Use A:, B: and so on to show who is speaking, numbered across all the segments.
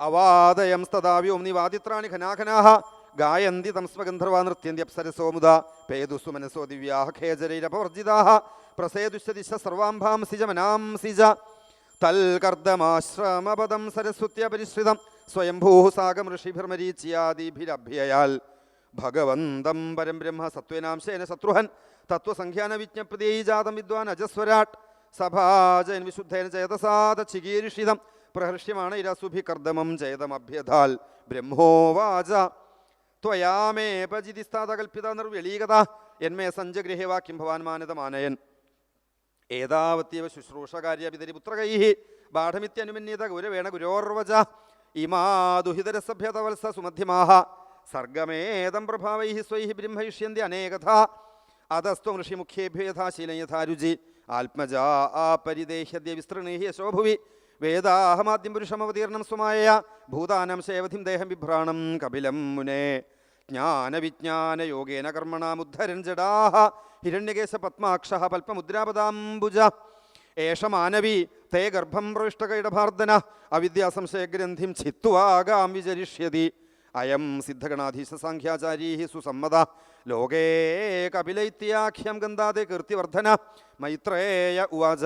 A: അവാദയം തഥാവ്യോംനി വാദിത്രാണി ഖനാഖനാഹ ഗായന്തി തംസ്മഗന്ധർവാ നൃത്യന്തി അപ്സരസോ മുദ പേതുസു മനസോ ദിവ്യാഹ ഖേജരൈരപവർജിതാഹ. പ്രസേതുശ്ച ദിശ സർവാംഭാംസിജ മനാംസിജ തൽകർദ്ദമാശ്രമപദം സരസ്വത്യപരിശ്രിതം സ്വയംഭൂ സാഗം ഋഷിഭിർമരീച്യാദിഭിരഭ്യയാൽ. ഭഗവന്തം പരം ബ്രഹ്മ സത്വനാംശേന ശത്രുഹൻ. തത്വസംഖ്യാന വിജ്ഞപ്തിയൈ ജാതം വിദ്വാൻ അജസ്വരാട്ട്. സഭാജയൻ വിശുദ്ധേന ചേതസാദ ചികീർഷിതം പ്രഹർഷ്യമാണ് ഇരസുഭി കർദ്ദമം ചേതമഭ്യതാൽ ബ്രഹ്മോവാച ത്വയാമേപജിതിസ്ഥാതകൽപ്പിത നിർവ്യളീകത എന്മേ സഞ്ജഗൃഹേ വാക്യം ഭവാൻ മാനതമാനയൻ ഏതാവത്യവ ശുശ്രൂഷകാര്യ പിതരി പുത്രകൈ ബാഠമിത്യനുമന്യത ഗൗരവേണ ഗുരോർവച. ഇമാ ദുഹിതരസഭ്യതവത്സ സുമധ്യമാഹ. സർഗമേതം പ്രഭാവൈ സ്വൈ ബ്രഹ്മയിഷ്യന്തി അനേകഥ. അതസ്ത്വം ഋഷിമുഖ്യേഭ്യോ യഥാ ശീലം യഥാ രുചി. ആത്മജാ ആ പരിദേഹ്യദ്യ വിസ്തൃണീഹി വേദാഹമാദ്യം പുരുഷമവതീർണം സ്വമായ ഭൂതാനം ശേവധിം ദേഹം ബിഭ്രാണം കപിലം മുനേ. ജ്ഞാനവിജ്ഞാന യോഗേന കർമ്മണാമുദ്ധരൻ ജഡാഹ. ഹിരണ്യകേശ പത്മാക്ഷ പൽപ്പമുദ്രാപദാംബുജ ഏഷ മാനവി തേ ഗർഭം പ്രവിഷ്ടകൈടഭാർദ്ദന. അവിദ്യാസംശയഗ്രന്ഥിം ഛിത്വാകാം വിചരിഷ്യതി. അയം സിദ്ധഗണാധീശ സാഖ്യാചാരീ സുസമ്മത. ലോകേ കപിലൈത്യാഖ്യം ഗന്ധാതെ കീർത്തിവർദ്ധന. മൈത്രേയ ഉവാച.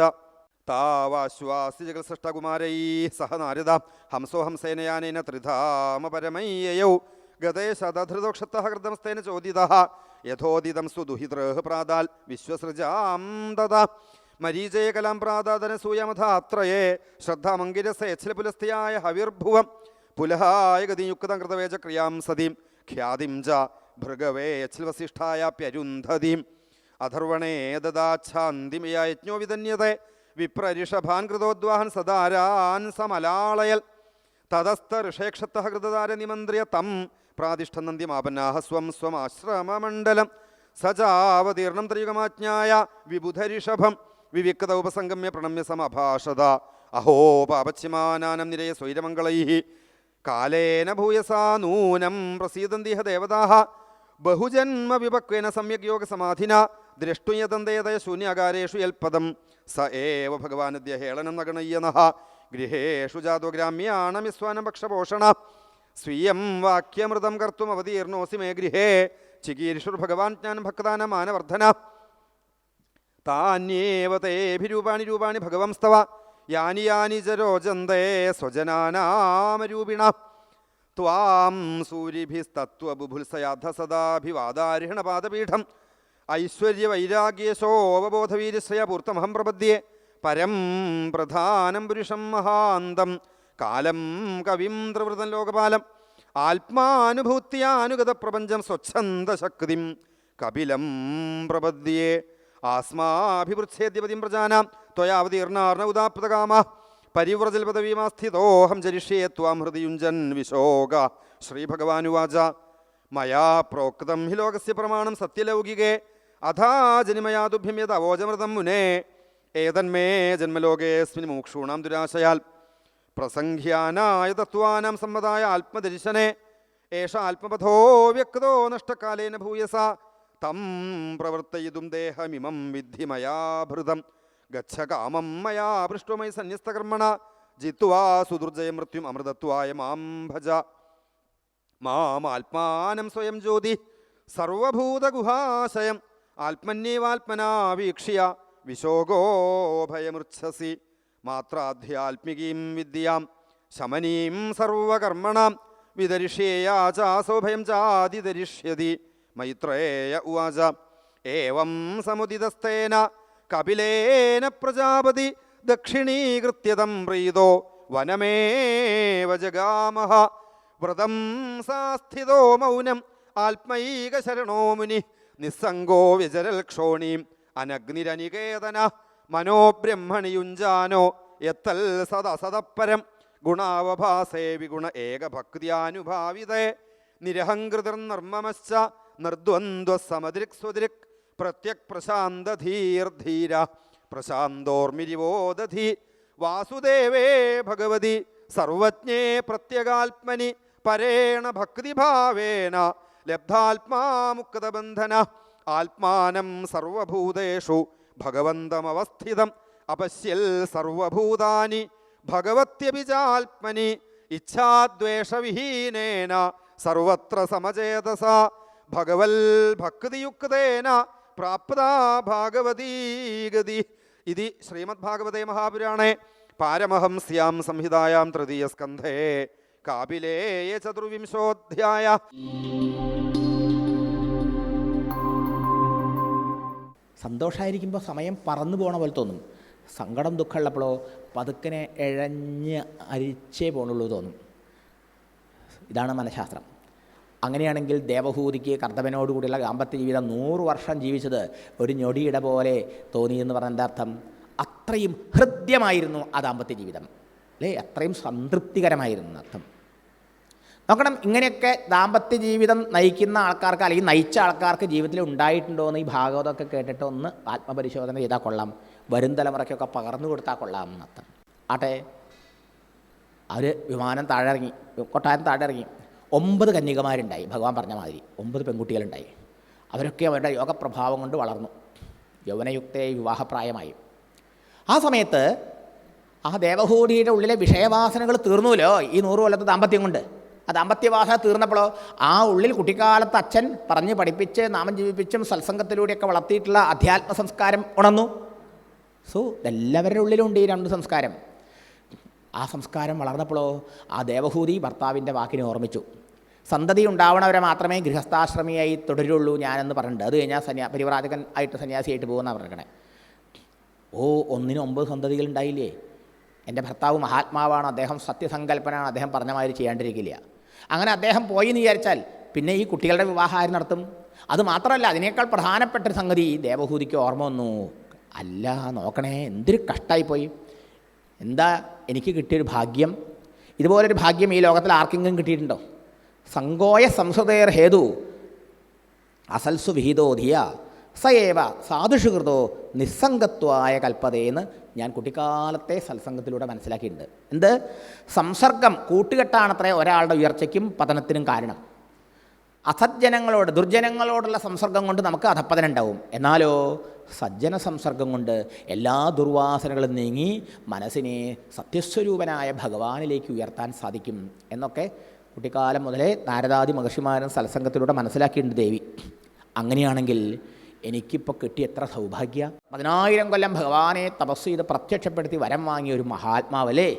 A: താവാശ്വാസി സൃഷ്ടകുമാരൈ സഹ നാരദ ഹംസോ ഹംസേനയാനേന ത്രിധാമപരമയ്യയൗ ഗതേ കൃതമസ്തേന ചോദിത യഥോദിതം സുദുഹിതൃഹ് പ്രാതാൽ വിശ്വസൃജാം തഥ മരീചയ കലാം പ്രാതാദനസൂയമഥാത്രയേ ശ്രദ്ധാമങ്കിരസയച്ഛലപുലസ്ഥയായ ഹവിർഭുവം പുലഹായ ഗതിയുക്തം കൃതവേച ക്രിയാം സതീം ഖ്യാതിം ച ഭൃഗവേ യച്ഛൽവസിഷ്ഠായാപ്യരുന്ധതീം അഥർവണേ ദദാച്ഛാന്തിമയ യജ്ഞോ വിതന്യത്തെ വിപ്രരിഷഭാൻ കൃതോദ്വാഹൻ സദാരാൻ സമലാളയൽ. തതസ്ഥ ഋഷേക്ഷത്ത കൃതതാര നിമന്ത്രിയ തം പ്രാതിഷ്ഠനന്ദിമാപന്നാഹ സ്വം സ്വം ആശ്രമമണ്ഡലം സജാവതീർണം ത്രിയുഗമാജ്ഞായ വിബുധരിഷഭം വിവിക്ത ഉപസംഗമ്യ പ്രണമ്യ സമഭാഷത. അഹോ പാപച്യമാനാനം നിരയ സ്വൈരമംഗളൈ. കാലേന ഭൂയസാ നൂനം പ്രസീദന്തിഹ ദേവതാഹ ബഹുജന്മ വിപക്വേന സമ്യക് യോഗ സമാധിന. ദ്രഷ്ടുയതന്തേതയ ശൂന്യാകാരേഷു യൽപദം. സ ഏവ ഭഗവാനദ്യ ഹേളനം നഗണയ്യനഹ ഗൃഹേഷു ജാതോ ഗ്രാമ്യാണമിസ്വാനം ഭക്ഷപോഷണ സ്വീയം വാക്യമൃതം കർത്തും അവതീർണോസി മേ ഗൃഹേ. ചികീർഷുർ ഭഗവാൻ ജ്ഞാനം ഭക്താന മാനവർദ്ധന. താന്യേവ തേഭിരൂപാണി രൂപാണി ഭഗവംസ്തവ. യാനി യാനി ജരോജന്തേ സ്വജനാനാമരൂപിണ. ത്വാം സൂരിഭിസ്തത്വബുഭുത്സയാധ വൈരാഗ്യസോ അവബോധവീരശ്രയ പൂർത്തമഹം പ്രപദ്യേ. പരം പ്രധാനം പുരുഷം മഹാന്തം. കാലം കവിം ത്രിവൃതൻ ലോകപാലം. ആത്മാനുഭൂത്യാനുഗത പ്രപഞ്ചം സ്വച്ഛന്ദശക്തിം. കപിലം പ്രപദ്യേ. ആസ്മാഭിവൃച്ഛേദ്യപതിം പ്രജാനാം. ത്വയാവതീർണാർണ ഉദാപ്തകാമ. പരിവ്രജൽ പദവീമാസ്ഥിതോഹം ചരിഷ്യേ ത്വാം ഹൃദയുഞ്ജൻ വിശോക. ശ്രീഭഗവാനുവാച. മയാ പ്രോക്തം ഹി ലോകസ്യ പ്രമാണം സത്യലൗകികേ. അഥാ ജനിമയാതുഭ്യം യത് അവോജമൃതം മുനേ. ഏതന്മേ ജന്മലോകേസ്മിൻ മൂക്ഷൂണാം ദുരാശയാൽ. പ്രസംഖ്യാനായ തത്വാനാം സമ്മതായ ആത്മദർശനെ. ഏഷ ആത്മപഥോ വ്യക്തോ നഷ്ടകാലേന ഭൂയസ. തം പ്രവർത്തയിതും ദേഹമിമം വിദ്ധി മയാഭൃതം ഗച്ഛ കാമം മയാ പൃഷ്ടമൈ സന്യസ്തകർമ്മണ. ജിത്വാ സുദുർജയ മൃത്യും അമൃതത്വായ മാം ഭജ. മാം ആത്മാനം സ്വയം ജ്യോതി. സർവഭൂതഗുഹാശയം. ആത്മന്യേവാത്മനാ വീക്ഷ്യ വിശോകോ ഭയമൃച്ഛസി. മാത്രാധ്യാത്മികീം വിദ്യാം ശമനീം സർവകർമ്മണാം വിതരിഷ്യേയാചാസോ ഭയം ചാതിതരിഷ്യതി. മൈത്രേയ ഉവാച. ഏവം സമുദിതസ്തേന കപിലേന പ്രജാപതി ദക്ഷിണീകൃത്യതം പ്രീതോ വനമേവ ജഗാമഹ വ്രതം സാസ്ഥിതോ മൗനം ആത്മൈകശരണോ മുനി നിസ്സംഗോ വിചരൽ ക്ഷോണി അനഗ്നിരനികേതന മനോബ്രഹ്മണിയുഞ്ചാനോ എത്തൽ സദസദപ്പരം ഗുണാവഭാസേ വിഗുണ ഏകഭക്തിയാനുഭാവിതേ. നിരഹങ്കൃതിർനർമ്മമശ്ച നിർദ്വന്ദ്വ സമദൃക് സ്വദൃക് പ്രത്യക് പ്രശാന്തധീർധീര പ്രശാന്തോർമിരിവോദധി. വാസുദേവേ ഭഗവതി സർവജ്ഞേ പ്രത്യഗാത്മനി പരേണ ഭക്തിഭാവേന ലബ്ധാത്മാമുക്തബന്ധന. ആത്മാനം സർവഭൂതേഷു ഭഗവന്തമവസ്ഥിതം. അപശ്യൽ സർവഭൂതാനി ഭഗവത്യപിചാത്മനി ഇച്ഛാദ്വേഷവിഹീനേന സർവത്ര സമചേതസ. ഭഗവൽ ഭക്തിയുക്തേന പ്രാപ്ത ഭാഗവതീഗതി ഇതി ശ്രീമദ്ഭാഗവതേ മഹാപുരാണേ. പാരമഹംസ്യാം സംഹിതായാം തൃതീയസ്കന്ധേ കാപിലേയ ചതുർവിംശോധ്യായ
B: സന്തോഷമായിരിക്കുമ്പോൾ സമയം പറന്നു പോണ പോലെ തോന്നും. സങ്കടം ദുഃഖമുള്ളപ്പോഴോ പതുക്കനെ ഇഴഞ്ഞ് അരിച്ചേ പോണുള്ളൂ തോന്നും. ഇതാണ് മനഃശാസ്ത്രം. അങ്ങനെയാണെങ്കിൽ ദേവഹൂതിക്ക് കർത്തവനോടുകൂടിയുള്ള ദാമ്പത്യ ജീവിതം നൂറ് വർഷം ജീവിച്ചത് ഒരു ഞൊടിയിട പോലെ തോന്നിയെന്ന് പറഞ്ഞ എന്താ അർത്ഥം? അത്രയും ഹൃദ്യമായിരുന്നു ആ ദാമ്പത്യ ജീവിതം. അല്ലേ? അത്രയും സംതൃപ്തികരമായിരുന്നു എന്നർത്ഥം നോക്കണം ഇങ്ങനെയൊക്കെ ദാമ്പത്യ ജീവിതം നയിക്കുന്ന ആൾക്കാർക്ക് അല്ലെങ്കിൽ നയിച്ച ആൾക്കാർക്ക് ജീവിതത്തിൽ ഉണ്ടായിട്ടുണ്ടോ എന്ന് ഈ ഭാഗവതമൊക്കെ കേട്ടിട്ട് ഒന്ന് ആത്മപരിശോധന ചെയ്താൽ കൊള്ളാം. വരും തലമുറയ്ക്കൊക്കെ പകർന്നു കൊടുത്താൽ കൊള്ളാം എന്നർത്ഥം ആട്ടെ അവർ വിമാനം താഴെ ഇറങ്ങി കൊട്ടാരം താഴെ ഇറങ്ങി ഒമ്പത് കന്യകമാരുണ്ടായി ഭഗവാൻ പറഞ്ഞ മാതിരി. ഒമ്പത് പെൺകുട്ടികളുണ്ടായി. അവരൊക്കെ അവരുടെ യോഗപ്രഭാവം കൊണ്ട് വളർന്നു. യൗവനയുക്തയെ വിവാഹപ്രായമായി. ആ സമയത്ത് ആ ദേവഭൂതിയുടെ ഉള്ളിലെ വിഷയവാസനകൾ തീർന്നുല്ലോ ഈ നൂറ് കൊല്ലത്തെ ദാമ്പത്യം കൊണ്ട്. ആ ദാമ്പത്യവാസന തീർന്നപ്പോഴോ ആ ഉള്ളിൽ കുട്ടിക്കാലത്ത് അച്ഛൻ പറഞ്ഞ് പഠിപ്പിച്ച് നാമം ജീവിപ്പിച്ചും സത്സംഗത്തിലൂടെയൊക്കെ വളർത്തിയിട്ടുള്ള അധ്യാത്മ സംസ്കാരം ഉണർന്നു. സോ എല്ലാവരുടെ ഉള്ളിലുണ്ട് ഈ രണ്ട് സംസ്കാരം. ആ സംസ്കാരം വളർന്നപ്പോഴോ ആ ദേവഹൂതി ഭർത്താവിന്റെ വാക്കിനെ ഓർമ്മിച്ചു. സന്തതി ഉണ്ടാവണവരെ മാത്രമേ ഗൃഹസ്ഥാശ്രമിയായി തുടരുള്ളൂ ഞാനെന്ന് പറഞ്ഞിട്ടുണ്ട്. അത് കഴിഞ്ഞാൽ സന്യാ പരിവ്രാജകൻ ആയിട്ട് സന്യാസിയായിട്ട് പോകുന്ന പറഞ്ഞേ ഓ ഒന്നിനും ഒമ്പത് സന്തതികൾ ഉണ്ടായില്ലേ എന്റെ ഭർത്താവ് മഹാത്മാവാണ് അദ്ദേഹം സത്യസങ്കല്പനാണ് അദ്ദേഹം പറഞ്ഞ മാതിരി ചെയ്യാണ്ടിരിക്കില്ല. അങ്ങനെ അദ്ദേഹം പോയി എന്ന് വിചാരിച്ചാൽ പിന്നെ ഈ കുട്ടികളുടെ വിവാഹം ആര് നടത്തും? അത് മാത്രമല്ല അതിനേക്കാൾ പ്രധാനപ്പെട്ട സംഗതി ദേവഭൂതിക്ക് ഓർമ്മ വന്നു. അല്ല നോക്കണേ എന്തൊരു കഷ്ടമായിപ്പോയി എന്താ എനിക്ക് കിട്ടിയൊരു ഭാഗ്യം? ഇതുപോലൊരു ഭാഗ്യം ഈ ലോകത്തിൽ ആർക്കെങ്കിലും കിട്ടിയിട്ടുണ്ടോ? സങ്കോയ സംസ്കൃതയർ ഹേതു അസൽസു വിഹിതോ ധിയ. സയേവ സാധുഷുകൃതോ നിസ്സംഗത്വായ കൽപ്പതയെന്ന് ഞാൻ കുട്ടിക്കാലത്തെ സത്സംഗത്തിലൂടെ മനസ്സിലാക്കിയിട്ടുണ്ട്. എന്ത്? സംസർഗം കൂട്ടുകെട്ടാണത്രേ ഒരാളുടെ ഉയർച്ചയ്ക്കും പതനത്തിനും കാരണം. അസജ്ജനങ്ങളോട് ദുർജനങ്ങളോടുള്ള സംസർഗം കൊണ്ട് നമുക്ക് അധപ്പതനം ഉണ്ടാവും. എന്നാലോ സജ്ജന സംസർഗം കൊണ്ട് എല്ലാ ദുർവാസനകളും നീങ്ങി മനസ്സിനെ സത്യസ്വരൂപനായ ഭഗവാനിലേക്ക് ഉയർത്താൻ സാധിക്കും എന്നൊക്കെ കുട്ടിക്കാലം മുതലേ നാരദാദി മഹർഷിമാരും സത്സംഗത്തിലൂടെ മനസ്സിലാക്കിയിട്ടുണ്ട് ദേവി. അങ്ങനെയാണെങ്കിൽ എനിക്കിപ്പോൾ കിട്ടിയ എത്ര സൗഭാഗ്യ? പതിനായിരം കൊല്ലം ഭഗവാനെ തപസ് ചെയ്ത് പ്രത്യക്ഷപ്പെടുത്തി വരം വാങ്ങിയ ഒരു മഹാത്മാവല്ലേ?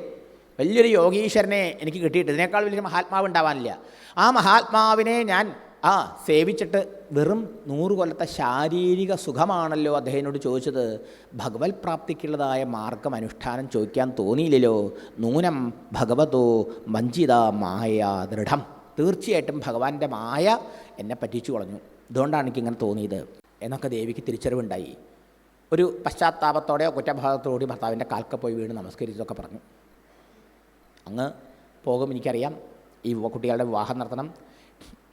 B: വലിയൊരു യോഗീശ്വരനെ എനിക്ക് കിട്ടിയിട്ട് ഇതിനേക്കാൾ വലിയൊരു മഹാത്മാവ് ഉണ്ടാവാനില്ല. ആ മഹാത്മാവിനെ ഞാൻ ആ സേവിച്ചിട്ട് വെറും നൂറ് കൊല്ലത്തെ ശാരീരിക സുഖമാണല്ലോ അദ്ദേഹത്തിനോട് ചോദിച്ചത്. ഭഗവത് പ്രാപ്തിക്കുള്ളതായ മാർഗം അനുഷ്ഠാനം ചോദിക്കാൻ തോന്നിയില്ലല്ലോ. നൂനം ഭഗവതോ വഞ്ചിത മായ ദൃഢം. തീർച്ചയായിട്ടും ഭഗവാന്റെ മായ എന്നെ പറ്റിച്ചു കളഞ്ഞു. ഇതുകൊണ്ടാണ് എനിക്കിങ്ങനെ തോന്നിയത്. എന്നൊക്കെ ദേവിക്ക് തിരിച്ചറിവുണ്ടായി. ഒരു പശ്ചാത്താപത്തോടെ കുറ്റഭാഗത്തോടെയോ ഭർത്താവിന്റെ കാൽക്ക പോയി വീണ് നമസ്കരിച്ചതൊക്കെ പറഞ്ഞു. അങ്ങ് പോകും എനിക്കറിയാം. ഈ കുട്ടികളുടെ വിവാഹം നടത്തണം.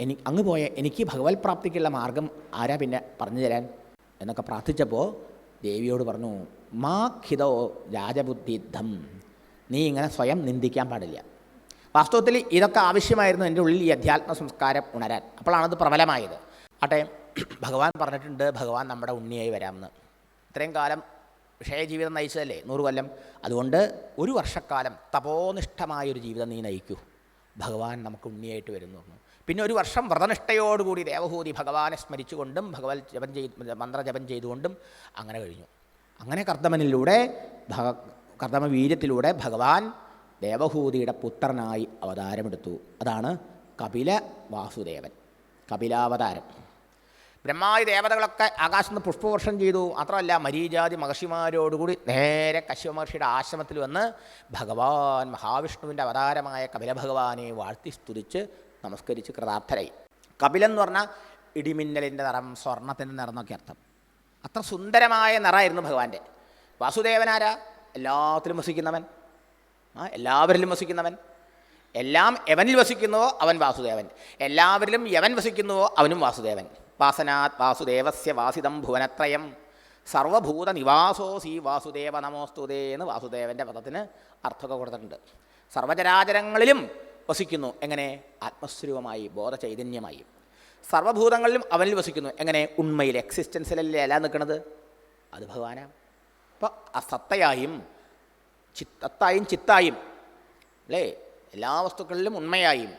B: എനി അങ്ങ് പോയ എനിക്ക് ഭഗവത് പ്രാപ്തിക്കുള്ള മാർഗം ആരാ പിന്നെ പറഞ്ഞു തരാൻ? എന്നൊക്കെ പ്രാർത്ഥിച്ചപ്പോൾ ദേവിയോട് പറഞ്ഞു മാ ഖിതോ രാജബുദ്ധിദ്ധം. നീ ഇങ്ങനെ സ്വയം നിന്ദിക്കാൻ പാടില്ല. വാസ്തവത്തിൽ ഇതൊക്കെ ആവശ്യമായിരുന്നു എന്റെ ഉള്ളിൽ ഈ അധ്യാത്മ സംസ്കാരം ഉണരാൻ. അപ്പോഴാണത് പ്രബലമായത്. ആട്ടെ ഭഗവാൻ പറഞ്ഞിട്ടുണ്ട് ഭഗവാൻ നമ്മുടെ ഉണ്ണിയായി വരാമെന്ന്. ഇത്രയും കാലം വിഷയജീവിതം നയിച്ചതല്ലേ? നൂറ് കൊല്ലം. അതുകൊണ്ട് ഒരു വർഷക്കാലം തപോനിഷ്ഠമായ ഒരു ജീവിതം നീ നയിക്കൂ. ഭഗവാൻ നമുക്ക് ഉണ്ണിയായിട്ട് വരുന്നു പിന്നെ ഒരു വർഷം വ്രതനിഷ്ഠയോടുകൂടി ദേവഭൂതി ഭഗവാനെ സ്മരിച്ചുകൊണ്ടും ഭഗവത് ജപം ചെയ്ത് മന്ത്രജപം ചെയ്തുകൊണ്ടും അങ്ങനെ കഴിഞ്ഞു. അങ്ങനെ കർദ്ദമനിലൂടെ ഭഗ കർദ്ദമവീര്യത്തിലൂടെ ഭഗവാൻ ദേവഭൂതിയുടെ പുത്രനായി അവതാരമെടുത്തു. അതാണ് കപില വാസുദേവൻ കപിലാവതാരം. ബ്രഹ്മാതി ദേവതകളൊക്കെ ആകാശത്ത് നിന്ന് പുഷ്പവർഷം ചെയ്തു. മാത്രമല്ല മരീജാതി മഹർഷിമാരോടുകൂടി നേരെ കശ്യപ മഹർഷിയുടെ ആശ്രമത്തിൽ വന്ന് ഭഗവാൻ മഹാവിഷ്ണുവിന്റെ അവതാരമായ കപില ഭഗവാനെ വാഴ്ത്തി സ്തുതിച്ച് നമസ്കരിച്ച് കൃതാർത്ഥരായി. കപിലെന്ന് പറഞ്ഞാൽ ഇടിമിന്നലിന്റെ നിറം സ്വർണത്തിന്റെ നിറം എന്നൊക്കെ അർത്ഥം. അത്ര സുന്ദരമായ നിറമായിരുന്നു ഭഗവാന്റെ. വാസുദേവനാരാ എല്ലാത്തിലും വസിക്കുന്നവൻ. ആ എല്ലാവരിലും വസിക്കുന്നവൻ. എല്ലാം എവനിൽ വസിക്കുന്നുവോ അവൻ വാസുദേവൻ. എല്ലാവരിലും യവൻ വസിക്കുന്നുവോ അവനും വാസുദേവൻ. വാസനാത് വാസുദേവസ്യ വാസിതം ഭുവനത്രയം. സർവഭൂത നിവാസോസി വാസുദേവ നമോസ്തുതേ എന്ന് വാസുദേവന്റെ പദത്തിന് അർത്ഥമൊക്കെ കൊടുത്തിട്ടുണ്ട്. സർവചരാചരങ്ങളിലും വസിക്കുന്നു. എങ്ങനെ? ആത്മസ്വരൂപമായി ബോധചൈതന്യമായി. സർവഭൂതങ്ങളിലും അവനിൽ വസിക്കുന്നു. എങ്ങനെ? ഉണ്മയിൽ എക്സിസ്റ്റൻസിലല്ലേ അല്ല നിൽക്കുന്നത്? അത് ഭഗവാനാ. അപ്പോൾ അസത്തയായും ചിത്തത്തായും ചിത്തായും അല്ലേ? എല്ലാ വസ്തുക്കളിലും ഉണ്മയായും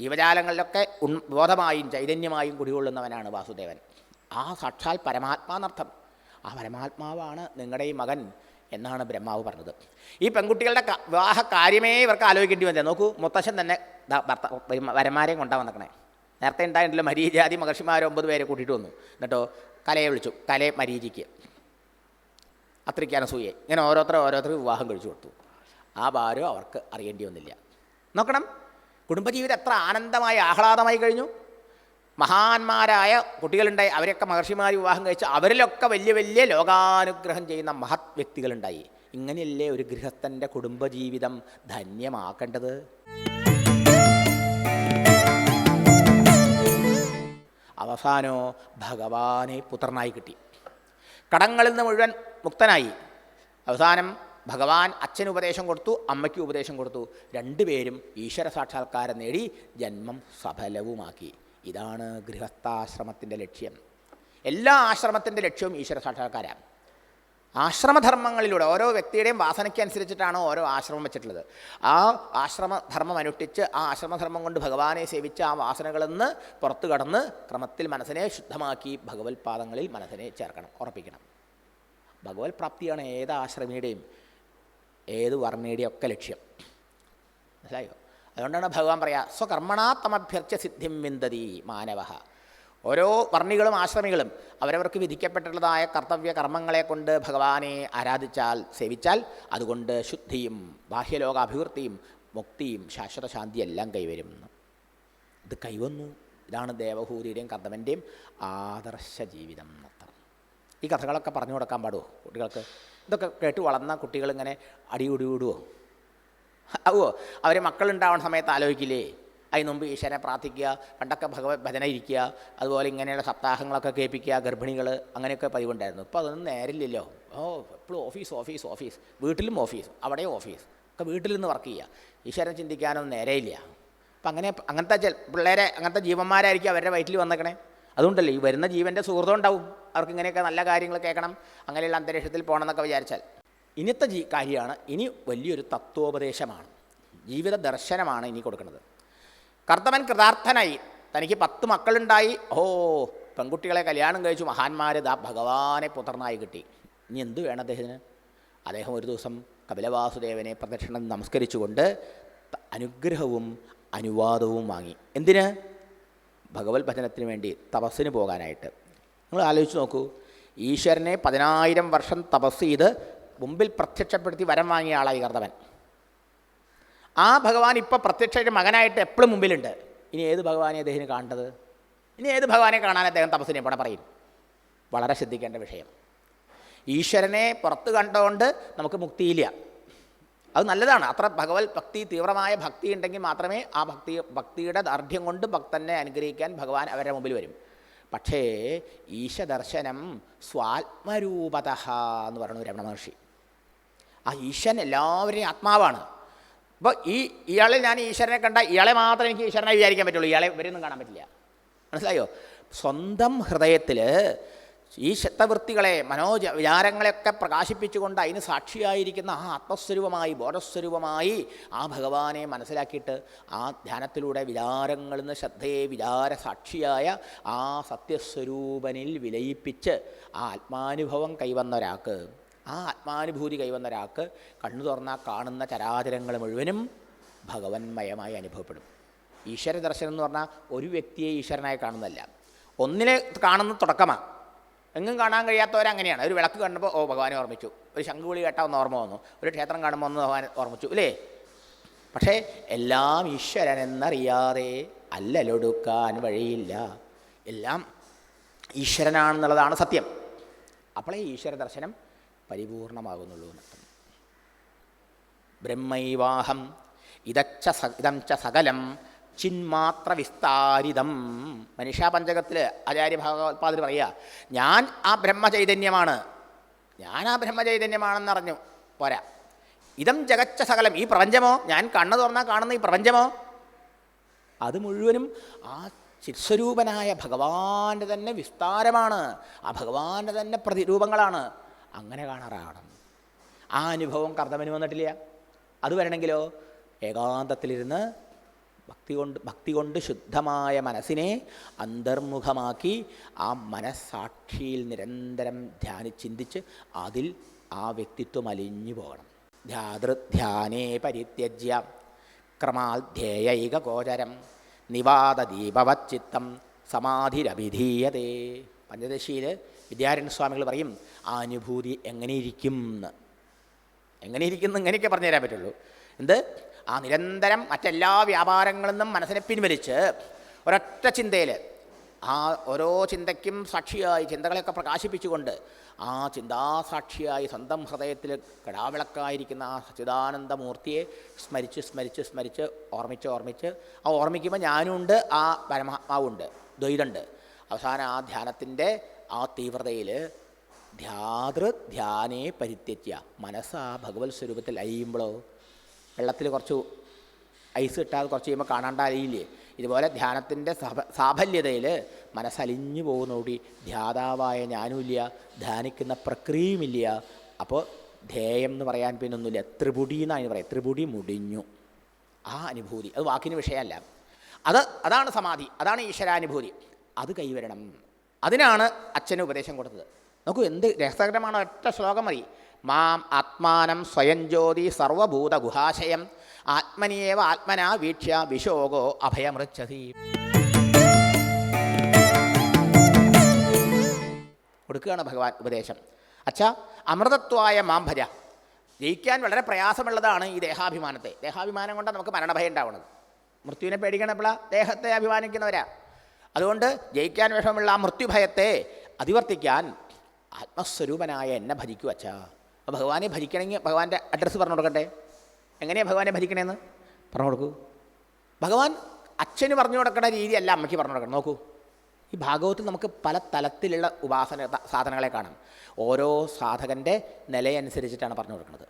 B: ജീവജാലങ്ങളിലൊക്കെ ഉൺ ബോധമായും ചൈതന്യമായും കുടികൊള്ളുന്നവനാണ് വാസുദേവൻ. ആ സാക്ഷാൽ പരമാത്മാനർത്ഥം ആ പരമാത്മാവാണ് നിങ്ങളുടെ ഈ മകൻ എന്നാണ് ബ്രഹ്മാവ് പറഞ്ഞത്. ഈ പെൺകുട്ടികളുടെ വിവാഹ കാര്യമേ ഇവർക്ക് ആലോചിക്കേണ്ടി വന്നേ നോക്കൂ മുത്തശ്ശൻ തന്നെ ഭർത്ത വരന്മാരെയും കൊണ്ടാ വന്നേക്കണേ നേരത്തെ ഉണ്ടായിട്ടില്ല മരീജാതി മഹർഷിമാർ ഒമ്പത് പേരെ കൂട്ടിയിട്ട് വന്നു. എന്നിട്ടോ കലയെ വിളിച്ചു. കലയെ മരീജിക്ക് അത്രയ്ക്ക് അനസൂയെ ഇങ്ങനെ ഓരോരുത്തർ ഓരോരുത്തർ വിവാഹം കഴിച്ചു കൊടുത്തു. ആ ഭാരം അവർക്ക് അറിയേണ്ടി വന്നില്ല. നോക്കണം. കുടുംബജീവിതം എത്ര ആനന്ദമായി ആഹ്ലാദമായി കഴിഞ്ഞു. മഹാന്മാരായ കുട്ടികളുണ്ടായി അവരൊക്കെ മഹർഷിമാർ വിവാഹം കഴിച്ച് അവരിലൊക്കെ വലിയ വലിയ ലോകാനുഗ്രഹം ചെയ്യുന്ന മഹത് വ്യക്തികളുണ്ടായി. ഇങ്ങനെയല്ലേ ഒരു ഗൃഹസ്ഥന്റെ കുടുംബജീവിതം ധന്യമാക്കേണ്ടത്? അവസാനോ ഭഗവാനെ പുത്രനായി കിട്ടി. കടങ്ങളിൽ നിന്ന് മുഴുവൻ മുക്തനായി. അവസാനം ഭഗവാൻ അച്ഛന് ഉപദേശം കൊടുത്തു അമ്മയ്ക്ക് ഉപദേശം കൊടുത്തു. രണ്ടുപേരും ഈശ്വര സാക്ഷാത്കാരം നേടി ജന്മം സഫലവുമാക്കി. ഇതാണ് ഗൃഹസ്ഥാശ്രമത്തിന്റെ ലക്ഷ്യം. എല്ലാ ആശ്രമത്തിന്റെ ലക്ഷ്യവും ഈശ്വര സാക്ഷാത്കാരമാണ് ആശ്രമധർമ്മങ്ങളിലൂടെ ഓരോ വ്യക്തിയുടെയും വാസനയ്ക്കനുസരിച്ചിട്ടാണ് ഓരോ ആശ്രമം വെച്ചിട്ടുള്ളത്. ആ ആശ്രമധർമ്മം അനുഷ്ഠിച്ച് ആ ആശ്രമധർമ്മം കൊണ്ട് ഭഗവാനെ സേവിച്ച് ആ വാസനകളിൽ നിന്ന് പുറത്തു കടന്ന് ക്രമത്തിൽ മനസ്സിനെ ശുദ്ധമാക്കി ഭഗവത്പാദങ്ങളിൽ മനസ്സിനെ ചേർക്കണം ഉറപ്പിക്കണം. ഭഗവത് പ്രാപ്തിയാണ് ഏത് ആശ്രമിയുടെയും ഏത് വർണയുടെയും ഒക്കെ ലക്ഷ്യം. മനസ്സിലായോ? അതുകൊണ്ടാണ് ഭഗവാൻ പറയാ സ്വകർമ്മണാത്തമഭ്യർച്ച സിദ്ധിം വിന്തതി മാനവ ഓരോ വർണികളും ആശ്രമികളും അവരവർക്ക് വിധിക്കപ്പെട്ടിട്ടുള്ളതായ കർത്തവ്യ കർമ്മങ്ങളെ കൊണ്ട് ഭഗവാനെ ആരാധിച്ചാൽ സേവിച്ചാൽ അതുകൊണ്ട് ശുദ്ധിയും ബാഹ്യലോക അഭിവൃദ്ധിയും മുക്തിയും ശാശ്വത ശാന്തി എല്ലാം കൈവരും. ഇത് കൈവന്നു. ഇതാണ് ദേവഭൂതിയുടെയും കർത്തവന്റെയും ആദർശ ജീവിതം. ഈ കഥകളൊക്കെ പറഞ്ഞു കൊടുക്കാൻ പാടുമോ കുട്ടികൾക്ക്? ഇതൊക്കെ കേട്ട് വളർന്ന കുട്ടികളിങ്ങനെ അടിയുടി വിടുവോ ആവുമോ അവർ മക്കളുണ്ടാവുന്ന സമയത്ത് ആലോചിക്കില്ലേ? അതിന് മുമ്പ് ഈശ്വരനെ പ്രാർത്ഥിക്കുക പണ്ടൊക്കെ ഭഗവത് ഭജന ഇരിക്കുക അതുപോലെ ഇങ്ങനെയുള്ള സപ്താഹങ്ങളൊക്കെ കേൾപ്പിക്കുക ഗർഭിണികൾ അങ്ങനെയൊക്കെ പതിവുണ്ടായിരുന്നു. ഇപ്പോൾ അതൊന്നും നേരില്ലല്ലോ. ഓ എപ്പോഴും ഓഫീസ് ഓഫീസ് ഓഫീസ്. വീട്ടിലും ഓഫീസ് അവിടെയും ഓഫീസ്. ഒക്കെ വീട്ടിൽ നിന്ന് വർക്ക് ചെയ്യുക. ഈശ്വരൻ ചിന്തിക്കാനൊന്നും നേരെയില്ല. അപ്പം അങ്ങനെ അങ്ങനത്തെ ചെ പിള്ളേരെ അങ്ങനത്തെ ജീവന്മാരായിരിക്കും അവരുടെ വയറ്റിൽ വന്നേക്കണേ. അതുകൊണ്ടല്ലേ ഈ വരുന്ന ജീവന്റെ സുഹൃതം ഉണ്ടാവും. അവർക്ക് ഇങ്ങനെയൊക്കെ നല്ല കാര്യങ്ങൾ കേൾക്കണം അങ്ങനെയുള്ള അന്തരീക്ഷത്തിൽ പോകണം എന്നൊക്കെ വിചാരിച്ചാൽ. ഇന്നത്തെ ജീ കാര്യമാണ് ഇനി വലിയൊരു തത്വോപദേശമാണ്. ജീവിത ദർശനമാണ് ഇനി കൊടുക്കുന്നത്. കർത്തവൻ കൃതാർത്ഥനായി തനിക്ക് പത്ത് മക്കളുണ്ടായി ഓ പെൺകുട്ടികളെ കല്യാണം കഴിച്ചു മഹാന്മാർ ദാ ഭഗവാനെ പുത്രനായി കിട്ടി. ഇനി എന്ത് വേണം അദ്ദേഹത്തിന്? അദ്ദേഹം ഒരു ദിവസം കപിലവാസുദേവനെ പ്രദക്ഷിണം നമസ്കരിച്ചുകൊണ്ട് അനുഗ്രഹവും അനുവാദവും വാങ്ങി. എന്തിന്? ഭഗവത് ഭജനത്തിന് വേണ്ടി തപസ്സിന് പോകാനായിട്ട്. നിങ്ങൾ ആലോചിച്ച് നോക്കൂ. ഈശ്വരനെ പതിനായിരം വർഷം തപസ് ചെയ്ത് മുമ്പിൽ പ്രത്യക്ഷപ്പെടുത്തി വരം വാങ്ങിയ ആളായി കർത്തവൻ. ആ ഭഗവാൻ ഇപ്പോൾ പ്രത്യക്ഷയുടെ മകനായിട്ട് എപ്പോഴും മുമ്പിലുണ്ട്. ഇനി ഏത് ഭഗവാനെ അദ്ദേഹം കാണേണ്ടത്? ഇനി ഏത് ഭഗവാനെ കാണാൻ അദ്ദേഹം തപസ്സിനെ പണം പറയും? വളരെ ശ്രദ്ധിക്കേണ്ട വിഷയം. ഈശ്വരനെ പുറത്ത് കണ്ടുകൊണ്ട് നമുക്ക് മുക്തിയില്ല. അത് നല്ലതാണ്. അത്ര ഭഗവത് ഭക്തി തീവ്രമായ ഭക്തി ഉണ്ടെങ്കിൽ മാത്രമേ ആ ഭക്തി ഭക്തിയുടെ ദാർഢ്യം കൊണ്ട് ഭക്തനെ അനുഗ്രഹിക്കാൻ ഭഗവാൻ അവരുടെ മുമ്പിൽ വരും. പക്ഷേ ഈശദർശനം സ്വാത്മരൂപത എന്ന് പറഞ്ഞു രമണ മഹർഷി ആ ഈശൻ എല്ലാവരെയും ആത്മാവാണ്. അപ്പോൾ ഈ ഇയാളിൽ ഞാൻ ഈശ്വരനെ കണ്ട ഇയാളെ മാത്രമേ എനിക്ക് ഈശ്വരനെ വിചാരിക്കാൻ പറ്റുള്ളൂ. ഇയാളെ ഇവരൊന്നും കാണാൻ പറ്റില്ല. മനസ്സിലായോ? സ്വന്തം ഹൃദയത്തിൽ ഈ ശക്തവൃത്തികളെ മനോജ വിചാരങ്ങളെയൊക്കെ പ്രകാശിപ്പിച്ചുകൊണ്ട് അതിന് സാക്ഷിയായിരിക്കുന്ന ആ ആത്മസ്വരൂപമായി ബോധസ്വരൂപമായി ആ ഭഗവാനെ മനസ്സിലാക്കിയിട്ട് ആ ധ്യാനത്തിലൂടെ വിചാരങ്ങളിൽ നിന്ന് ശ്രദ്ധയെ വിചാര സാക്ഷിയായ ആ സത്യസ്വരൂപനിൽ വിലയിപ്പിച്ച് ആ ആത്മാനുഭവം കൈവന്ന ഒരാൾക്ക് ആ ആത്മാനുഭൂതി കൈവന്ന ഒരാൾക്ക് കണ്ണു തുറന്നാൽ കാണുന്ന ചരാചരങ്ങൾ മുഴുവനും ഭഗവന്മയമായി അനുഭവപ്പെടും. ഈശ്വര ദർശനം എന്ന് പറഞ്ഞാൽ ഒരു വ്യക്തിയെ ഈശ്വരനായി കാണുന്നതല്ല. ഒന്നിനെ കാണുന്ന തുടക്കമാണ് എങ്ങും കാണാൻ കഴിയാത്തവരങ്ങനെയാണ് ഒരു വിളക്ക് കണ്ടപ്പോൾ ഓ ഭഗവാനെ ഓർമ്മിച്ചു. ഒരു ശംഖുവിളി കേട്ടാൽ ഒന്ന് ഓർമ്മ വന്നു. ഒരു ക്ഷേത്രം കാണുമ്പോൾ ഒന്ന് ഭഗവാൻ ഓർമ്മിച്ചു അല്ലേ പക്ഷേ എല്ലാം ഈശ്വരൻ എന്നറിയാതെ അല്ലലൊടുക്കാൻ വഴിയില്ല. എല്ലാം ഈശ്വരനാണെന്നുള്ളതാണ് സത്യം. അപ്പോളേ ഈശ്വര ദർശനം പരിപൂർണമാകുന്നുള്ളൂ എന്നർത്ഥം ബ്രഹ്മൈവാഹം ഇതച്ച ഇതം ച സകലം ചിന്മാത്ര വിസ്താരിതം മനുഷ്യാപഞ്ചകത്തിൽ ആചാര്യ ഭഗവത്പാദർ പറയുക ഞാൻ ആ ബ്രഹ്മചൈതന്യമാണ്. ഞാൻ ആ ബ്രഹ്മചൈതന്യമാണെന്നറിഞ്ഞു. പോരാ. ഇതം ജഗച്ച സകലം. ഈ പ്രപഞ്ചമോ? ഞാൻ കണ്ണു തുറന്നാൽ കാണുന്ന ഈ പ്രപഞ്ചമോ? അത് മുഴുവനും ആ ചിത്സ്വരൂപനായ ഭഗവാന്റെ തന്നെ വിസ്താരമാണ്. ആ ഭഗവാന്റെ തന്നെ പ്രതിരൂപങ്ങളാണ്. അങ്ങനെ കാണാറാണ് ആ അനുഭവം കർത്തവന് വന്നിട്ടില്ല. അത് വരണമെങ്കിലോ ഏകാന്തത്തിലിരുന്ന് ഭക്തി കൊണ്ട് ഭക്തി കൊണ്ട് ശുദ്ധമായ മനസ്സിനെ അന്തർമുഖമാക്കി ആ മനസ്സാക്ഷിയിൽ നിരന്തരം ധ്യാനി ചിന്തിച്ച് അതിൽ ആ വ്യക്തിത്വം അലിഞ്ഞു പോകണം. ധ്യാതൃധ്യാനേ പരിത്യജ്യ ക്രമാധ്യേയൈക ഗോചരം നിവാദദീപവച്ചിത്തം സമാധിരഭിധീയതേ. പഞ്ചദശിയിൽ വിദ്യാരണ്യ സ്വാമികൾ പറയും ആ അനുഭൂതി എങ്ങനെയിരിക്കും എന്ന്? എങ്ങനെയിരിക്കും എന്ന് ഇങ്ങനെയൊക്കെ പറഞ്ഞു തരാൻ പറ്റുള്ളൂ. എന്ത്? ആ നിരന്തരം മറ്റെല്ലാ വ്യാപാരങ്ങളിൽ നിന്നും മനസ്സിനെ പിൻവലിച്ച് ഒരൊറ്റ ചിന്തയിൽ ആ ഓരോ ചിന്തയ്ക്കും സാക്ഷിയായി ചിന്തകളെയൊക്കെ പ്രകാശിപ്പിച്ചുകൊണ്ട് ആ ചിന്താസാക്ഷിയായി സ്വന്തം ഹൃദയത്തിൽ കടാവിളക്കായിരിക്കുന്ന ആ സച്ചിദാനന്ദമൂർത്തിയെ സ്മരിച്ച് സ്മരിച്ച് സ്മരിച്ച് ഓർമ്മിച്ച് ഓർമ്മിച്ച് ആ ഓർമ്മിക്കുമ്പോൾ ഞാനുണ്ട് ആ പരമാത്മാവുണ്ട് ദ്വൈതമുണ്ട് അവസാനം ആ ധ്യാനത്തിന്റെ ആ തീവ്രതയിൽ ധ്യാതൃ ധ്യാനേ പരിത്യജ്യ മനസ്സാ ഭഗവത് സ്വരൂപത്തിൽ അലിയുമ്പോഴോ വെള്ളത്തിൽ കുറച്ച് ഐസ് ഇട്ടാൽ കുറച്ച് കഴിയുമ്പോൾ കാണാണ്ട അലിയില്ലേ ഇതുപോലെ ധ്യാനത്തിന്റെ സഫ സാഫല്യതയിൽ മനസ്സലിഞ്ഞു പോകുന്നോടി ധ്യാതാവായ ഞാനുമില്ല ധ്യാനിക്കുന്ന പ്രക്രിയയുമില്ല അപ്പോൾ ധ്യേയം എന്ന് പറയാൻ പിന്നെ ഒന്നുമില്ല ത്രിപുടി എന്നാണ് പറയാം ത്രിപുടി മുടിഞ്ഞു. ആ അനുഭൂതി. അത് വാക്കിന് വിഷയമല്ല. അത് അതാണ് സമാധി. അതാണ് ഈശ്വരാനുഭൂതി. അത് കൈവരണം. അതിനാണ് അച്ഛന് ഉപദേശം കൊടുത്തത്. നോക്കൂ എന്ത് രസകരമാണ് ഒറ്റ ശ്ലോകം മതി. മാം ആത്മാനം സ്വയം ജ്യോതി സർവഭൂത ഗുഹാശയം ആത്മനിയേവ ആത്മനാ വീക്ഷ്യ വിശോകോ അഭയമൃച്ഛതി. കൊടുക്കുകയാണ് ഭഗവാൻ ഉപദേശം. അച്ഛ അമൃതത്വായ മാം ഭജ ജയിക്കാൻ വളരെ പ്രയാസമുള്ളതാണ് ഈ ദേഹാഭിമാനത്തെ. ദേഹാഭിമാനം കൊണ്ട് നമുക്ക് മരണഭയം ഉണ്ടാവുന്നത് മൃത്യുവിനെ പേടിക്കണപ്പോഴാ ദേഹത്തെ അഭിമാനിക്കുന്നവരാ. അതുകൊണ്ട് ജയിക്കാൻ വിഷമമുള്ള ആ മൃത്യുഭയത്തെ അതിവർത്തിക്കാൻ ആത്മസ്വരൂപനായ എന്നെ ഭജിക്കൂ അച്ഛാ. അപ്പോൾ ഭഗവാനെ ഭരിക്കണമെങ്കിൽ ഭഗവാന്റെ അഡ്രസ്സ് പറഞ്ഞു കൊടുക്കട്ടെ എങ്ങനെയാണ് ഭഗവാനെ ഭരിക്കണേന്ന്? പറഞ്ഞു കൊടുക്കൂ. ഭഗവാൻ അച്ഛന് പറഞ്ഞു കൊടുക്കുന്ന രീതിയല്ല അമ്മയ്ക്ക് പറഞ്ഞു കൊടുക്കണം നോക്കൂ. ഈ ഭാഗവത്തിൽ നമുക്ക് പല തലത്തിലുള്ള ഉപാസന സാധനങ്ങളെ കാണാം. ഓരോ സാധകന്റെ നിലയനുസരിച്ചിട്ടാണ് പറഞ്ഞു കൊടുക്കുന്നത്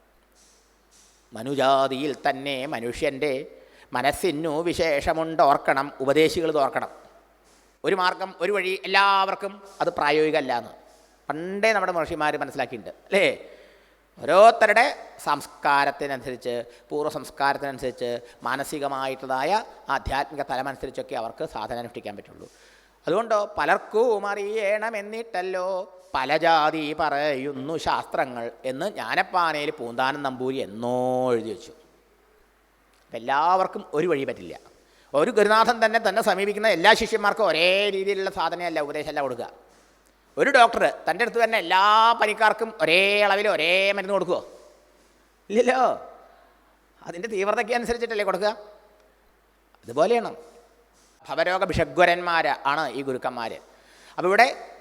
B: മനുജാതിയിൽ തന്നെ മനുഷ്യന്റെ മനസ്സിനു വിശേഷമുണ്ട് ഓർക്കണം ഉപദേശികൾ ഓർക്കണം. ഒരു മാർഗം ഒരു വഴി എല്ലാവർക്കും അത് പ്രായോഗികമല്ല എന്ന്. പണ്ടേ നമ്മുടെ മഹർഷിമാർ മനസ്സിലാക്കിയിട്ടുണ്ട്. അല്ലേ? ഓരോരുത്തരുടെ സംസ്കാരത്തിനനുസരിച്ച് പൂർവ സംസ്കാരത്തിനനുസരിച്ച് മാനസികമായിട്ടുള്ളതായ ആധ്യാത്മിക തലമനുസരിച്ചൊക്കെ അവർക്ക് സാധന അനുഷ്ഠിക്കാൻ പറ്റുള്ളൂ. അതുകൊണ്ടോ പലർക്കും അറിയണമെന്നിട്ടല്ലോ പല ജാതി പറയുന്നു ശാസ്ത്രങ്ങൾ എന്ന് ജ്ഞാനപ്പാനയിൽ പൂന്താനം നമ്പൂരി എന്നോ എഴുതി വെച്ചു. എല്ലാവർക്കും ഒരു വഴി പറ്റില്ല. ഒരു ഗുരുനാഥൻ തന്നെ തന്നെ സമീപിക്കുന്ന എല്ലാ ശിഷ്യന്മാർക്കും ഒരേ രീതിയിലുള്ള സാധനയല്ല ഉപദേശമല്ല കൊടുക്കുക. ഒരു ഡോക്ടർ തന്റെ അടുത്ത് തന്നെ എല്ലാ പനിക്കാർക്കും ഒരേ അളവിൽ ഒരേ മരുന്ന് കൊടുക്കുമോ ഇല്ലല്ലോ. അതിന്റെ തീവ്രതയ്ക്ക് അനുസരിച്ചിട്ടല്ലേ കൊടുക്കുക? അതുപോലെയാണ്. ഭവരോഗ ഭിഷഗ്വരന്മാർ ആണ് ഈ ഗുരുക്കന്മാർ അപ്പോൾ ഇവിടെ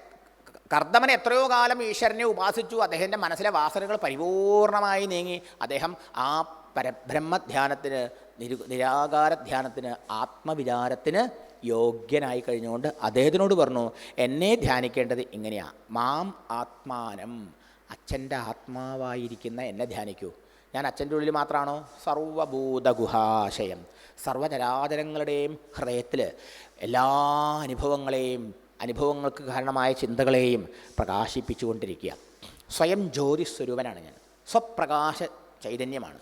B: കർദമൻ എത്രയോ കാലം ഈശ്വരനെ ഉപാസിച്ചു. അദ്ദേഹത്തിന്റെ മനസ്സിലെ വാസനകൾ പരിപൂർണമായി നീങ്ങി. അദ്ദേഹം ആ പരബ്രഹ്മധ്യാനത്തിന് നിരു നിരാകാര ധ്യാനത്തിന് ആത്മവിചാരത്തിന് യോഗ്യനായി കഴിഞ്ഞുകൊണ്ട് അദ്ദേഹത്തിനോട് പറഞ്ഞു എന്നെ ധ്യാനിക്കേണ്ടത് ഇങ്ങനെയാണ് മാം ആത്മാനം. അച്ഛന്റെ ആത്മാവായിരിക്കുന്ന എന്നെ ധ്യാനിക്കൂ. ഞാൻ അച്ഛന്റെ ഉള്ളിൽ മാത്രമാണോ സർവഭൂതഗുഹാശയം. സർവചരാചരങ്ങളുടെയും ഹൃദയത്തിൽ എല്ലാ അനുഭവങ്ങളെയും അനുഭവങ്ങൾക്ക് കാരണമായ ചിന്തകളെയും പ്രകാശിപ്പിച്ചുകൊണ്ടിരിക്കുക. സ്വയം ജ്യോതി സ്വരൂപനാണ് ഞാൻ. സ്വപ്രകാശ ചൈതന്യമാണ്.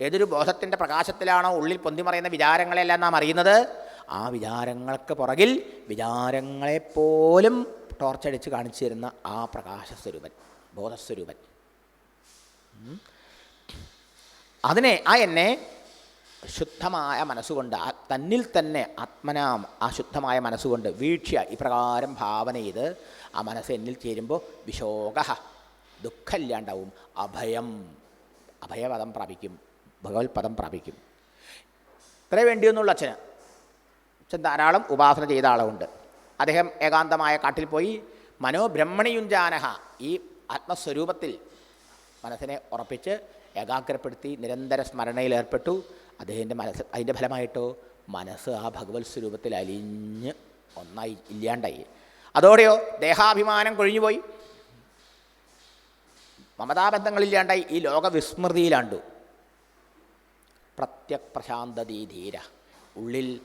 B: ഏതൊരു ബോധത്തിന്റെ പ്രകാശത്തിലാണോ ഉള്ളിൽ പൊന്തിമറയുന്ന വിചാരങ്ങളെല്ലാം നാം അറിയുന്നത്? ആ വിചാരങ്ങൾക്ക് പുറകിൽ വിചാരങ്ങളെപ്പോലും ടോർച്ചടിച്ച് കാണിച്ചു തരുന്ന ആ പ്രകാശസ്വരൂപൻ ബോധസ്വരൂപൻ. അതിനെ ആ എന്നെ ശുദ്ധമായ മനസ്സുകൊണ്ട് തന്നിൽ തന്നെ ആത്മനാം ആ ശുദ്ധമായ മനസ്സുകൊണ്ട് വീക്ഷ്യ ഇപ്രകാരം ഭാവന ചെയ്ത് ആ മനസ്സ് എന്നിൽ ചേരുമ്പോൾ വിശോക ദുഃഖമില്ലാണ്ടാവും അഭയം അഭയപദം പ്രാപിക്കും ഭഗവത് പദം പ്രാപിക്കും. ഇത്രേ വേണ്ടിയൊന്നുള്ള അച്ഛന്. ധാരാളം ഉപാസന ചെയ്ത ആളുണ്ട്. അദ്ദേഹം ഏകാന്തമായ കാട്ടിൽ പോയി. മനോബ്രഹ്മണിയുഞ്ചാനഹ ഈ ആത്മസ്വരൂപത്തിൽ മനസ്സിനെ ഉറപ്പിച്ച് ഏകാഗ്രപ്പെടുത്തി നിരന്തര സ്മരണയിൽ ഏർപ്പെട്ടു. അദ്ദേഹത്തിന്റെ മനസ്സ് അതിന്റെ ഫലമായിട്ടോ മനസ്സ് ആ ഭഗവത് സ്വരൂപത്തിൽ അലിഞ്ഞ് ഒന്നായി ഇല്ലാണ്ടായി. അതോടെയോ ദേഹാഭിമാനം കൊഴിഞ്ഞുപോയി. മമതാബന്ധങ്ങളില്ലാണ്ടായി. ഈ ലോകവിസ്മൃതിയിലാണ്ടു. പ്രത്യക് പ്രശാന്തതീ ധീര. ഉള്ളിൽ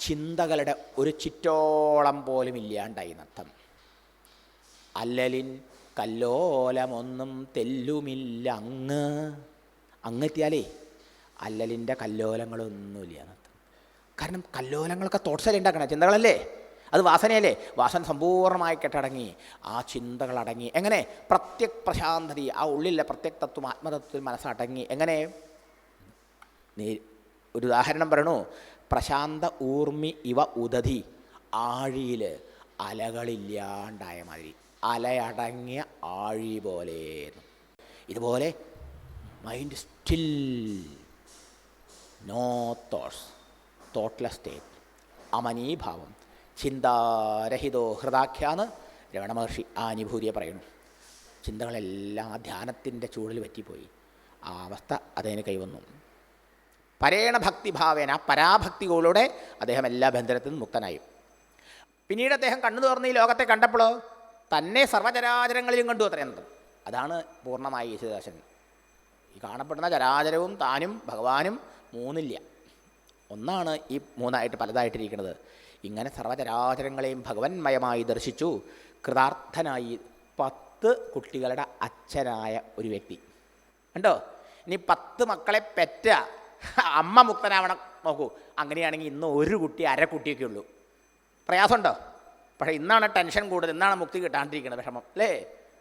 B: ചിന്തകളുടെ ഒരു ചിറ്റോളം പോലും ഇല്ലാണ്ടായി നർത്ഥം അല്ലലിൻ കല്ലോലമൊന്നും തെല്ലുമില്ല അങ്ങ്. അങ്ങെത്തിയാലേ അല്ലലിന്റെ കല്ലോലങ്ങളൊന്നുമില്ല നർത്ഥം കാരണം കല്ലോലങ്ങളൊക്കെ തോട്ട്സല്ലേ ഉണ്ടാക്കണം ചിന്തകളല്ലേ? അത് വാസനയല്ലേ? വാസന സമ്പൂർണമായി കെട്ടടങ്ങി ആ ചിന്തകളടങ്ങി. എങ്ങനെ? പ്രത്യക് പ്രശാന്തതി ആ ഉള്ളിലെ പ്രത്യക് തത്വം ആത്മതത്വത്തിൽ മനസ്സടങ്ങി. എങ്ങനെ? ഒരു ഉദാഹരണം പറയണു. പ്രശാന്ത ഊർമി ഇവ ഉദധി. ആഴിയിൽ അലകളില്ലാണ്ടായ മാതിരി. അലയടങ്ങിയ ആഴി പോലെ ഇതുപോലെ mind still no thoughts thoughtless state അമനീഭാവം ചിന്താരഹിതോ ഹൃദാഖ്യാന്ന് രമണ മഹർഷി ആ അനുഭൂതിയെ പറയുന്നു. ചിന്തകളെല്ലാം ആ ധ്യാനത്തിന്റെ ചൂടിൽ പറ്റിപ്പോയി ആ അവസ്ഥ അതിന് കൈവന്നു. പരേണ ഭക്തിഭാവേന പരാഭക്തികളോടെ അദ്ദേഹം എല്ലാ ബന്ധനത്തിൽ നിന്നും മുക്തനായി. പിന്നീട് അദ്ദേഹം കണ്ണു തുറന്ന് ഈ ലോകത്തെ കണ്ടപ്പോൾ തന്നെ സർവചരാചരങ്ങളിലും കണ്ടു അത്രയുന്നത് അതാണ് പൂർണമായി യേശുദാസൻ. ഈ കാണപ്പെടുന്ന ചരാചരവും താനും ഭഗവാനും മൂന്നില്ല. ഒന്നാണ് ഈ മൂന്നായിട്ട് പലതായിട്ടിരിക്കുന്നത്. ഇങ്ങനെ സർവചരാചരങ്ങളെയും ഭഗവന്മയമായി ദർശിച്ചു കൃതാർത്ഥനായി പത്ത് കുട്ടികളുടെ അച്ഛനായ ഒരു വ്യക്തി. കണ്ടോ? ഇനി പത്ത് മക്കളെ പെറ്റ അമ്മ മുക്തനാവണം. നോക്കൂ അങ്ങനെയാണെങ്കിൽ ഇന്ന് ഒരു കുട്ടി അര കുട്ടിയൊക്കെ ഉള്ളൂ. പ്രയാസമുണ്ടോ? പക്ഷേ ഇന്നാണ് ടെൻഷൻ കൂടുതൽ ഇന്നാണ് മുക്തി കിട്ടാണ്ടിരിക്കുന്നത് വിഷമം അല്ലേ?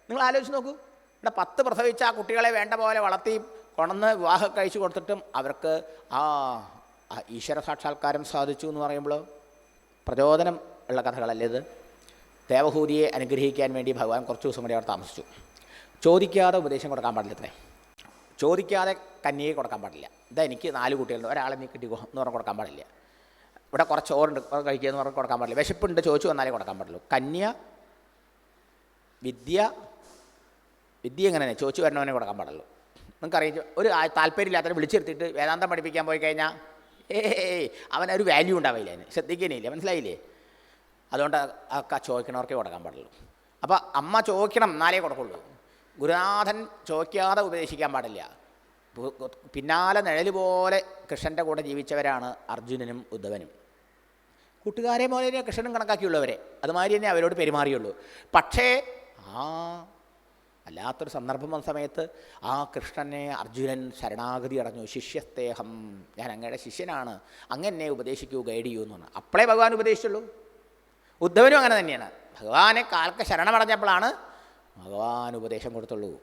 B: നിങ്ങൾ ആലോചിച്ച് നോക്കൂ ഇവിടെ പത്ത് പ്രസവിച്ച ആ കുട്ടികളെ വേണ്ട പോലെ വളർത്തി കൊണന്ന് വിവാഹം കഴിച്ചു കൊടുത്തിട്ടും അവർക്ക് ആ ഈശ്വര സാക്ഷാത്കാരം സാധിച്ചു എന്ന് പറയുമ്പോൾ പ്രചോദനം ഉള്ള കഥകളല്ലേ ഇത്? ദേവഹൂതിയെ അനുഗ്രഹിക്കാൻ വേണ്ടി ഭഗവാൻ കുറച്ച് ദിവസം കൂടി അവിടെ താമസിച്ചു. ചോദിക്കാതെ ഉപദേശം കൊടുക്കാൻ പാടില്ല അത്രേ ചോദിക്കാതെ കന്യയെ കൊടുക്കാൻ പാടില്ല. ഇതാ എനിക്ക് നാല് കുട്ടികളുണ്ട്. ഒരാളെ നീ കിട്ടിക്കോ എന്ന് പറഞ്ഞ് കൊടുക്കാൻ പാടില്ല. ഇവിടെ കുറച്ച് ചോറുണ്ട് കഴിക്കുക എന്ന് പറഞ്ഞ് കൊടുക്കാൻ പാടില്ല. വിശപ്പുണ്ട് ചോദിച്ചു വന്നാലേ കൊടുക്കാൻ പാടുള്ളൂ. കന്യ വിദ്യ വിദ്യ എങ്ങനെ ചോദിച്ചു വരണവനെ കൊടുക്കാൻ പാടുള്ളൂ. നിങ്ങൾക്കറിയാം ഒരു താല്പര്യമില്ലാത്തവരെ വിളിച്ചിരുത്തിയിട്ട് വേദാന്തം പഠിപ്പിക്കാൻ പോയി കഴിഞ്ഞാൽ ഏയ് അവനൊരു വാല്യൂ ഉണ്ടാവില്ല അതിന്. ശ്രദ്ധിക്കാനില്ല? മനസ്സിലായില്ലേ? അതുകൊണ്ട് അക്ക ചോദിക്കണവർക്കേ കൊടുക്കാൻ പാടുള്ളൂ. അപ്പോൾ അമ്മ ചോദിക്കണം എന്നാലേ കൊടുക്കുള്ളൂ. ഗുരുനാഥൻ ചോദിക്കാതെ ഉപദേശിക്കാൻ പാടില്ല. പിന്നാലെ നിഴൽ പോലെ കൃഷ്ണന്റെ കൂടെ ജീവിച്ചവരാണ് അർജുനനും ഉദ്ധവനും. കൂട്ടുകാരെ പോലെ കൃഷ്ണനും കണക്കാക്കിയുള്ളവരെ. അതുമാതിരി തന്നെ അവരോട് പെരുമാറിയുള്ളൂ. പക്ഷേ ആ അല്ലാത്തൊരു സന്ദർഭം വന്ന സമയത്ത് ആ കൃഷ്ണനെ അർജുനൻ ശരണാഗതി അടഞ്ഞു. ശിഷ്യസ്തേഹം ഞാൻ അങ്ങയുടെ ശിഷ്യനാണ്. അങ്ങനെ ഉപദേശിക്കൂ ഗൈഡ് ചെയ്യൂ എന്നാണ് അപ്പോഴേ ഭഗവാൻ ഉപദേശിച്ചുള്ളൂ. ഉദ്ധവനും അങ്ങനെ തന്നെയാണ്. ഭഗവാനെ കാൽക്ക ശരണമടഞ്ഞപ്പോഴാണ് ഭഗവാൻ ഉപദേശം കൊടുത്തുള്ളൂ.